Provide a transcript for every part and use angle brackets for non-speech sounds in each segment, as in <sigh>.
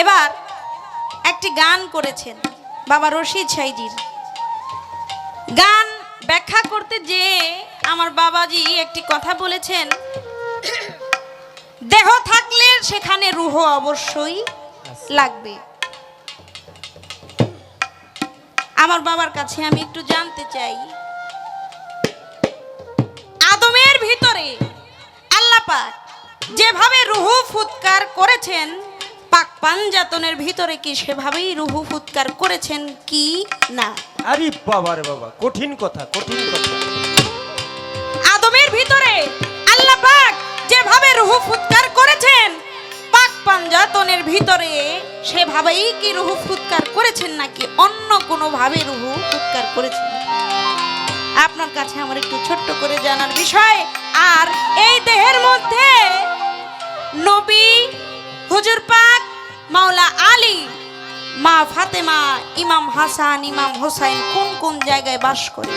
এবার একটি গান করেছেন বাবা রশিদ সাইজির। গান ব্যাখ্যা করতে যে আমার বাবাজি একটি কথা বলেছেন, দেহ থাকলে সেখানে রুহ অবশ্যই লাগবে। আমার বাবার কাছে আমি একটু জানতে চাই। আদমের ভিতরে আল্লাহ পাক যেভাবে রুহু ফুৎকার করেছেন পাক পাঞ্জাতনের ভিতরে কি সেভাবেই রুহু ফুৎকার করেছেন কি না? আরে বাবা রে বাবা কঠিন কথা কঠিন কথা। আদমের ভিতরে আল্লাহ পাক যেভাবে রুহু ফুৎকার করেছেন পাক পাঞ্জাতনের ভিতরে সেভাবেই কি রুহু ফুৎকার করেছেন নাকি অন্য কোনো ভাবে রুহু ফুৎকার করেছেন? আপনার কাছে আমার একটু ছোট্ট করে জানার বিষয় আর এই দেহের মধ্যে নবী হুজুর পাক মাওলা আলী, মা ফাতেমা, ইমাম হাসান, ইমাম হোসাইন কোন কোন জায়গায় বাস করে?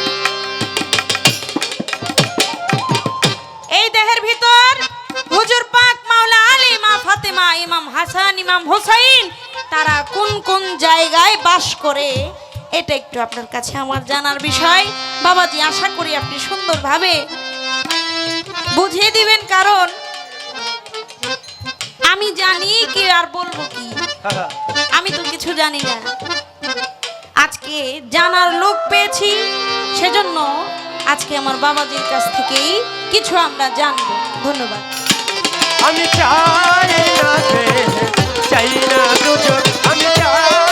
এই দেহের ভিতর হুজুর পাক মাওলা আলী, মা ফাতেমা, ইমাম হাসান, ইমাম হোসাইন, তারা কোন কোন জায়গায় বাস করে? এটা একটু আপনার কাছে আমার জানার বিষয়। বাবাজি, আশা করি আপনি সুন্দরভাবে বুঝিয়ে দিবেন কারণ আমি জানি কি আর বলব কি? আমি তো কিছু জানি না। আজকে জানার লোক পেয়েছি সেজন্য আজকে আমার বাবাজির কাছ থেকেই কিছু আমরা জানব। ধন্যবাদ। আমি চাই না চাই না দুজন আমি চাই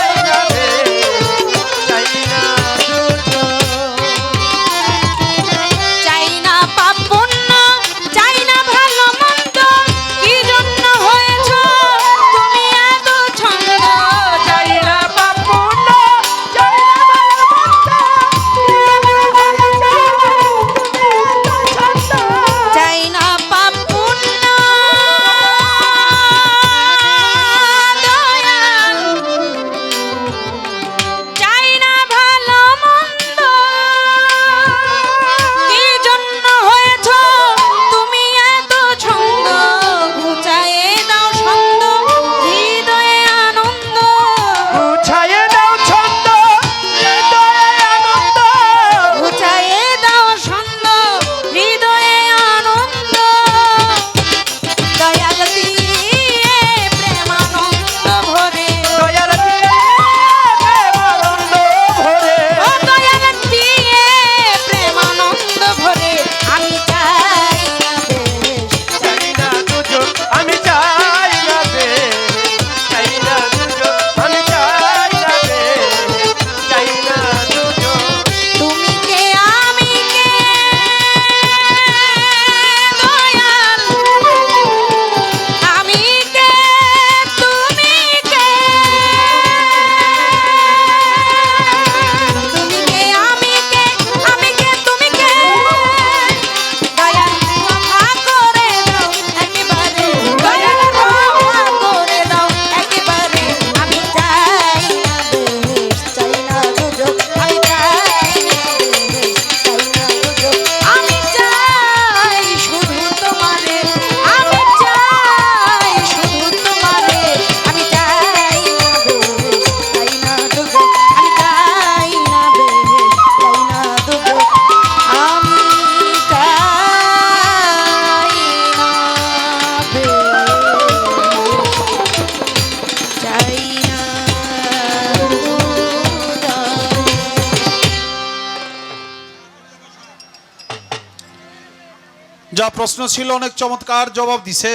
প্রশ্ন ছিল অনেক চমৎকার জবাব দিছে।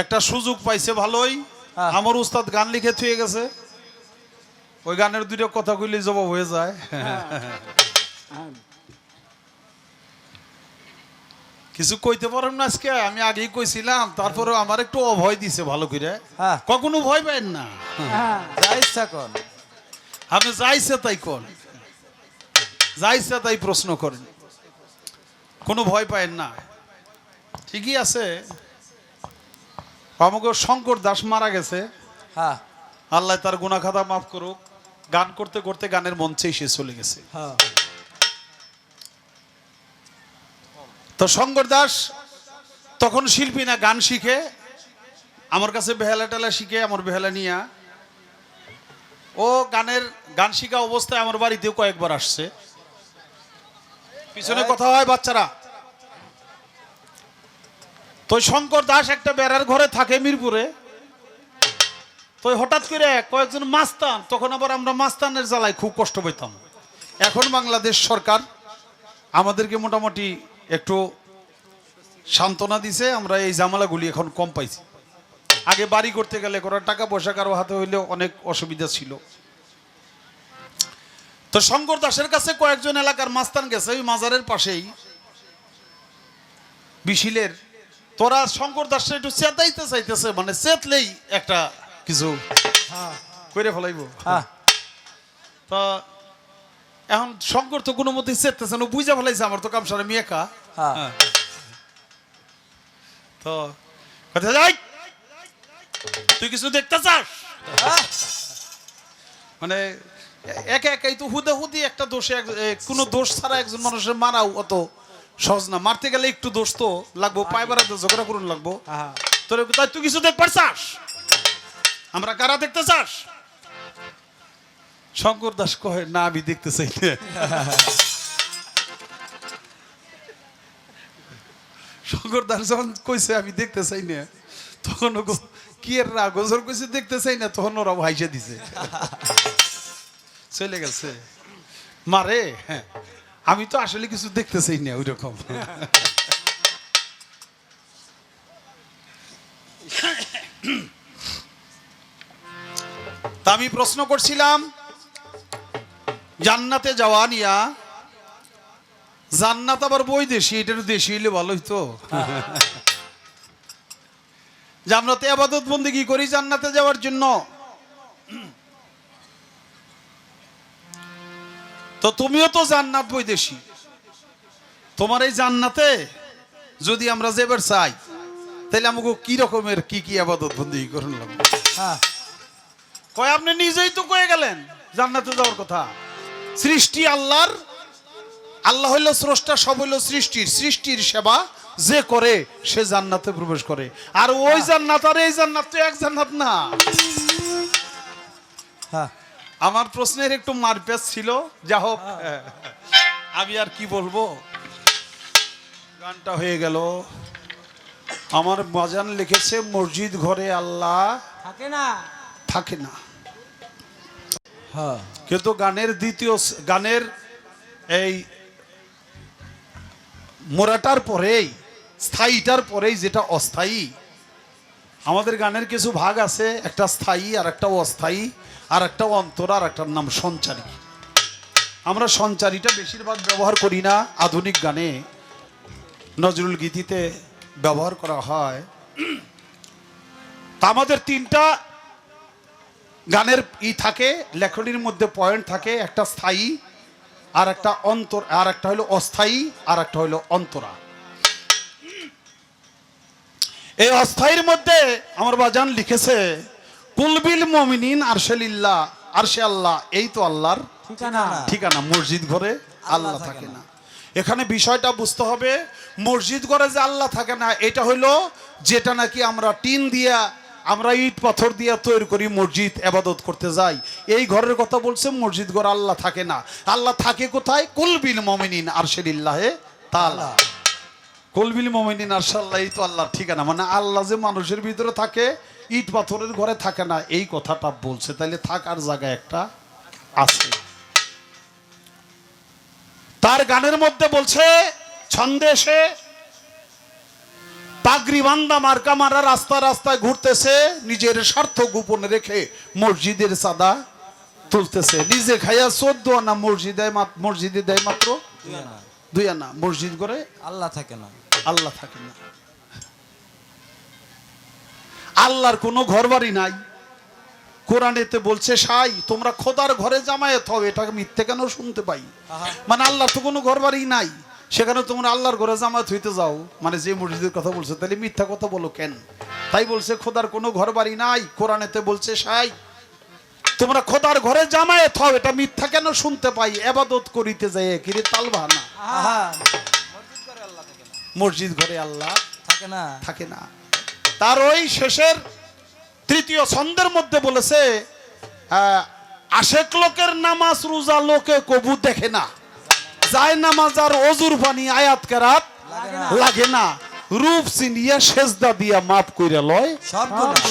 একটা সুযোগ পাইছে ভালোই। হ্যাঁ। আমার উস্তাদ গান লিখে থুয়ে গেছে। ওই গানের দুটো কথা কইলে জবাব হয়ে যায়। কিছু কইতে পারেন না আজকে? আমি আগেই কইছিলাম তারপরে আমার একটু অভয় দিছে ভালো করে। হ্যাঁ। কখনো ভয় পাইন না। যা ইচ্ছা কর। আপনি যাইছে তাই কোন যাইছে তাই প্রশ্ন করেন। কোনো ভয় পায়েন না। ঠিকই আছে। আমাকে শঙ্কর দাস মারা গেছে। হ্যাঁ। আল্লাহ তার গুনাখাতা মাফ করুক। গান করতে করতে গানের মঞ্চেই সে চলে গেছে। হ্যাঁ। তো শঙ্কর দাস তখন শিল্পী না গান শিখে। আমার কাছে বেহালা টেলা শিখে আমার বেহালা নিয়া। ও গানের গান শিখা অবস্থায় আমার বাড়িতেও কয়েকবার আসছে। পিছনে কথা হয় বাচ্চারা। তো শঙ্কর দাস একটা বেড়ার ঘরে থাকে মিরপুরে। তো হঠাৎ করে কয়েকজন মাস্তান, তখন আবার আমরা মাস্তানের জ্বালায় খুব কষ্ট পেতাম। এখন বাংলাদেশ সরকার আমাদেরকে মোটামুটি একটু সান্ত্বনা দিছে, আমরা এই জামালাগুলি এখন কম পাইছি। আগে বাড়ি করতে গেলে করার টাকা পয়সা কারও হাতে হইলেও অনেক অসুবিধা ছিল। তো শঙ্কর দাসের কাছে কয়েকজন এলাকার মাস্তান গেছে ওই মাজারের পাশেই। বিশিলের। তোরা শঙ্কর দাসটা একটু চেতাইতে চাইতেছে মানে চেতলেই একটা কিছু করে ফেলাইব। হ্যাঁ। তো এখন শঙ্কর তো কোনো মতেই চেতেছে না বুঝা ফেলাইছে আমার তো কাম সারা মেয়েকা হ্যাঁ। তো কথা যাই। তুই কিছু দেখতে চাস? মানে একে একাই তো হুদে হুদি একটা দোষে কোনো দোষ ছাড়া একজন মানুষের মারাও অত সহজ না। মারতে গেলে একটু দোষ তো লাগবো পায়ে বেড়াতে ঝগড়া করুন লাগবো। তোর তাই তুই কিছু দেখবার চাস আমরা কারা দেখতে চাস? শঙ্কর দাস কহে না আমি দেখতে চাই <laughs> শঙ্কর দাস যখন কইছে আমি দেখতে চাই না তখন কি এর রাগ? কইছে দেখতে চাই না তখন ওরা ভাইসে দিছে। <laughs> চলে গেছে। মারে হ্যাঁ আমি তো আসলে কিছু দেখতে চাই না ওই রকম তা আমি প্রশ্ন করছিলাম, জান্নাতে যাওয়া নিয়া, জান্নাত আবার বই দেশি এটার দেশি হইলে ভালো হইতো। জান্নাতে আবাদত বন্দি কি করি জান্নাতে যাওয়ার জন্য। তো তুমিও তো জান্নাত বৈদেশি। তোমার এই জান্নাতে যদি আমরা যেবার চাই তাহলে আমাকে কি রকমের কি কি আবাদত বন্দিগি করুন লাগবে? হ্যাঁ। কয়, আপনি নিজেই তো কয়ে গেলেন জান্নাতে যাওয়ার কথা। সৃষ্টি আল্লাহর, আল্লাহ হইল স্রষ্টা, সব হইল সৃষ্টির। সৃষ্টির সেবা যে করে, সে জান্নাতে প্রবেশ করে। আর ওই জান্নাত আর এই জান্নাত তো এক জান্নাত না। হ্যাঁ। আমার প্রশ্নের একটু মারপ্যাচ ছিল যা হোক। আমি আর কি বলব? গানটা হয়ে গেল। আমার মজান লিখেছে মসজিদ ঘরে আল্লাহ থাকে না। থাকে না। হ্যাঁ। কিন্তু গানের দ্বিতীয় গানের এই মোরাটার পরেই স্থায়ীটার পরেই যেটা অস্থায়ী আমাদের গানের কিছু ভাগ আছে, একটা স্থায়ী আর একটা অস্থায়ী, আর একটা অন্তর আর একটার নাম সঞ্চারী। আমরা সঞ্চারীটা বেশিরভাগ ব্যবহার করি না আধুনিক গানে। নজরুল গীতিতে ব্যবহার করা হয়। তা আমাদের তিনটা গানের ই থাকে, লেখনির মধ্যে পয়েন্ট থাকে, একটা স্থায়ী আর একটা অন্তর, আর একটা হলো অস্থায়ী, আর একটা হলো অন্তরা। এই অস্থায়ীর মধ্যে আমার বাজান লিখেছে কুলবিল মমিনিন আরশেলিল্লাহ আরশে আল্লাহ। এই তো আল্লাহর ঠিকানা। ঠিকানা মসজিদ ঘরে আল্লাহ থাকে না। এখানে বিষয়টা বুঝতে হবে মসজিদ ঘরে যে আল্লাহ থাকে না এটা হইল যেটা নাকি আমরা টিন দিয়া আমরা ইট পাথর দিয়া তৈরি করি মসজিদ আবাদত করতে যাই। এই ঘরের কথা বলছে মসজিদ ঘর আল্লাহ থাকে না। আল্লাহ থাকে কোথায়? কুলবিল মমিনিন আরশেলিল্লাহে তাআলা। কলবিল মমিনিন, আরশাল্লাহ, এই তো আল্লাহর ঠিকানা। মানে আল্লাহ যে মানুষের ভিতরে থাকে, ইট পাথরের ঘরে থাকে না, এই কথাটা বলছে। তাইলে থাকার জায়গা একটা আছে। তার গানের মধ্যে বলছে ছন্দে সে পাগড়ি বান্দা মার্কা মারা রাস্তা রাস্তায় ঘুরতেছে, নিজের স্বার্থ গোপনে রেখে মসজিদের সাদা তুলতেছে। নিজে খাইয়া চোদ্দ আনা মসজিদে মসজিদে দেয় মাত্র দুই আনা মসজিদ করে আল্লাহ থাকে না। আল্লাহ থাকে না। আল্লাহর কোনো ঘর বাড়ি নাই। কোরআনেতে বলছে সাই তোমরা খোদার ঘরে জামায়াত হবে এটাকে মিথ্যে কেন শুনতে পাই? মানে আল্লাহর তো কোনো ঘর বাড়ি নাই। সেখানে তোমরা আল্লাহর ঘরে জামায়াত হইতে যাও। মানে যে মসজিদের কথা বলছে তাহলে মিথ্যা কথা বলো কেন? তাই বলছে খোদার কোনো ঘর বাড়ি নাই। কোরআনেতে বলছে সাই তোমরা খোদার ঘরে জামায়াত হও এটা মিথ্যা কেন শুনতে পাই? এবাদত করিতে যাই কিরে তাল বাহানা আহা। মসজিদ ঘরে আল্লাহ থাকে না। থাকে না। তার ওই শেষের তৃতীয় ছন্দের মধ্যে বলেছে আশেক লোকের নামাজ রোজা লোকে কবু দেখে না। যায় নামাজ আর অজুর পানি আয়াত কেরাত লাগে না। রূপ চিনিয়া সেজদা দিয়া মাফ কইরা লয়।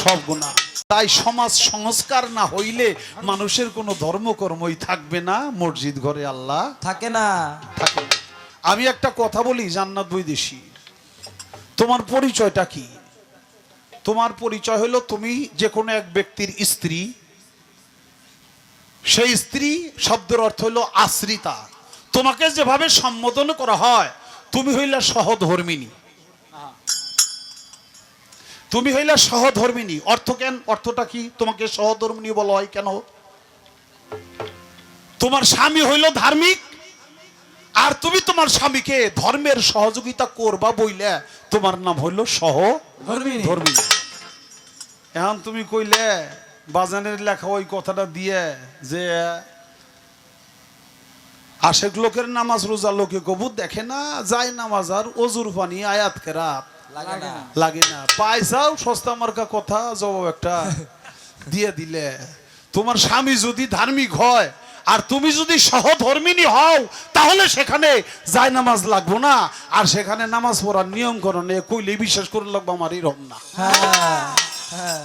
সব গুণা তাই সমাজ সংস্কার না হইলে মানুষের কোনো ধর্মকর্মই থাকবে না মসজিদ ঘরে আল্লাহ থাকে না। থাকে। আমি একটা কথা বলি জান্নাত বৈদেশি তোমার পরিচয়টা কি? তোমার পরিচয় হলো তুমি যে কোনো এক ব্যক্তির স্ত্রী। সেই স্ত্রী শব্দের অর্থ হলো আশ্রিতা। তোমাকে যেভাবে সম্বোধন করা হয় তুমি হইলা সহধর্মিনী। তুমি হইলে সহধর্মিনী। অর্থ কেন? অর্থটা কি? তোমাকে সহধর্মিনী বলা হয় কেন? তোমার স্বামী হইল ধার্মিক আর তুমি তোমার স্বামীকে ধর্মের সহযোগিতা করবা বইলে। তোমার নাম হইল সহ। ধর্মী এখন তুমি কইলে বাজানের লেখা ওই কথাটা দিয়ে যে আশেক লোকের নামাজ রোজা লোকে কবুত দেখে না যায় নামাজ আর অজুর পানি আয়াত কেরাত। লাগে না। পয়সাও সস্তা মার্কা কথা জবাব একটা দিয়ে দিলে। তোমার স্বামী যদি ধার্মিক হয় আর তুমি যদি সহধর্মিনী হও তাহলে সেখানে যায় নামাজ লাগবো না। আর সেখানে নামাজ পড়ার নিয়ম করণে কইলে বিশ্বাস করে লাগবো আমার এরকম না। হ্যাঁ।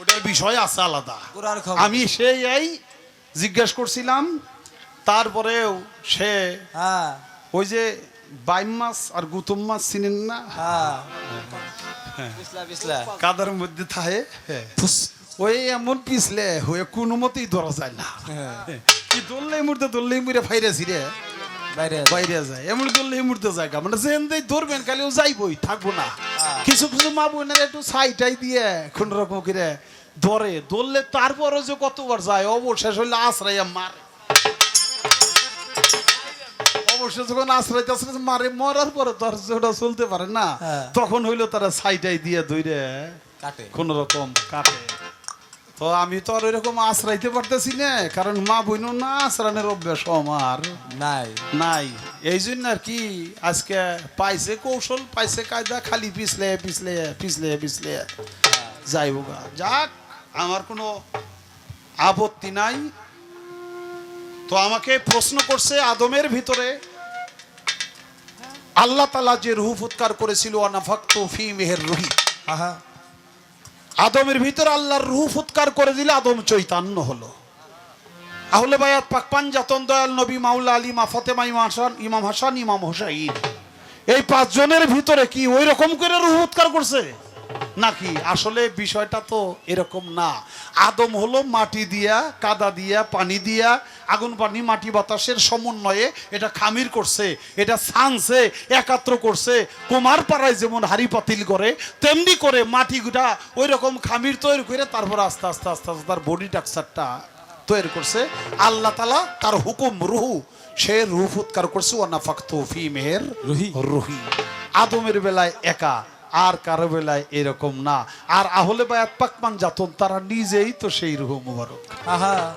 ওটার বিষয় আছে আলাদা। আমি সেই এই জিজ্ঞেস করছিলাম তারপরেও সে হ্যাঁ। ওই যে বাইম মাছ আর গুতুম মাছ চিনেন না? হ্যাঁ। বিসলা কাদার মধ্যে থাকে ওই এমন পিছলে হয়ে কোনো মতেই ধরা যায় না। কি বাইরে যায়। এমন এই মুহূর্তে জায়গা। মানে যেন দেই ধরবেন খালি ও যাইবই থাকব না। হ্যাঁ। কিছু কিছু মা বোনের একটু সাইটাই দিয়ে কোন রকম করে ধরে। ধরলে তারপরে যে কতবার যায় অবশেষ হইলে আশ্রয় মারে। অবশ্যই যখন আশ্রয় টাশ্রয় মারে মরার পরে তো আর ওটা চলতে পারে না। হ্যাঁ। তখন হইল তারা সাইটাই দিয়ে ধরে কাটে। কোন রকম কাটে। তো আমি তো আর ওইরকম আশ্রাইতে পারতেছি না কারণ মা বইন না আশ্রানের অভ্যাস আমার। নাই। নাই। এই জন্য আর কি আজকে পাইছে কৌশল পাইছে কায়দা খালি পিছলে পিছলে পিছলে পিছলে। যাইব গা। যাক আমার কোনো আপত্তি নাই। তো আমাকে প্রশ্ন করছে আদমের ভিতরে আল্লাহ তালা যে রুহ ফুৎকার করেছিল অনাফাক্ত ফি মেহের রুহি। আদমের ভিতরে আল্লাহর রুহ ফুৎকার করে দিলে আদম চৈতান্য হলো। আহলে বায়াত পাকপান জাতন দয়াল নবী মাওলা আলী মা ফতেমা ইমাম হাসান ইমাম হাসান ইমাম হোসাইন। এই পাঁচজনের ভিতরে কি ওই রকম করে রুহ উৎকার করছে? নাকি? আসলে বিষয়টা তো এরকম না। আদম হলো মাটি দিয়া কাদা দিয়া পানি দিয়া আগুন পানি মাটি বাতাসের সমন্বয়ে এটা খামির করছে এটা ছানছে একাত্র করছে। কুমার পাড়ায় যেমন হাড়ি পাতিল করে তেমনি করে মাটিগুটা ওই রকম খামির তৈরি করে তারপর আস্তে আস্তে আস্তে আস্তে তার বডি টাকচারটা তৈরি করছে। আল্লাহ তালা তার হুকুম রুহু সে রুহ ফুৎকার করছে ওয়ানাফাক্ত ফি মেহের রুহি। রুহি। আদমের বেলায় একা আর কারও বেলায় এরকম না। আর আহলে বায়াত পাকমান যাতন, তারা নিজেই তো সেই রুহ মুবারক। আহা।